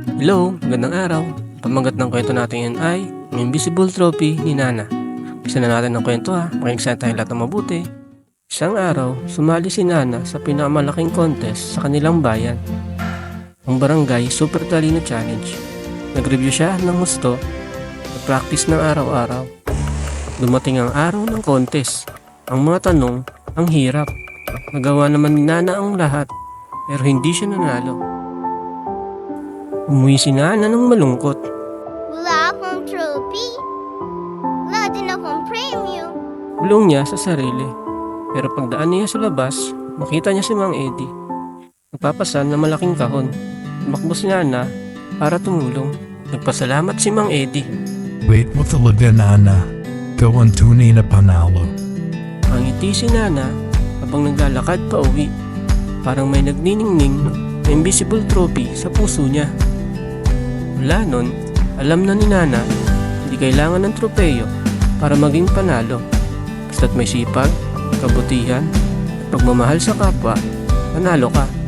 Hello, magandang araw. Pamagat ng kwento natin yan ay ang Invisible Trophy ni Nana. Isa na natin ang kwento ha, makinig tayo lahat ng mabuti. Isang araw, sumali si Nana sa pinakamalaking contest sa kanilang bayan. Ang barangay Super Talino Challenge. Nag-review siya ng gusto at practice ng araw-araw. Dumating ang araw ng contest. Ang mga tanong, ang hirap. Nagawa naman ni Nana ang lahat, pero hindi siya nanalo. Umuwi si Nana ng malungkot. Wala akong trophy. Wala din akong premium. Bulong niya sa sarili. Pero pagdaan niya sa labas, makita niya si Mang Eddie. Nagpapasan na malaking kahon. Tumakbo si Nana para tumulong. Nagpasalamat si Mang Eddie. Wait mo talaga, Nana. Ikaw ang tunay na panalo. Ang ngiti si Nana habang naglalakad pa uwi. Parang may nagniningning na invisible trophy sa puso niya. Mula nun, alam na ni Nana hindi kailangan ng tropeyo para maging panalo. Basta't may sipag, kabutihan, at pagmamahal sa kapwa, panalo ka.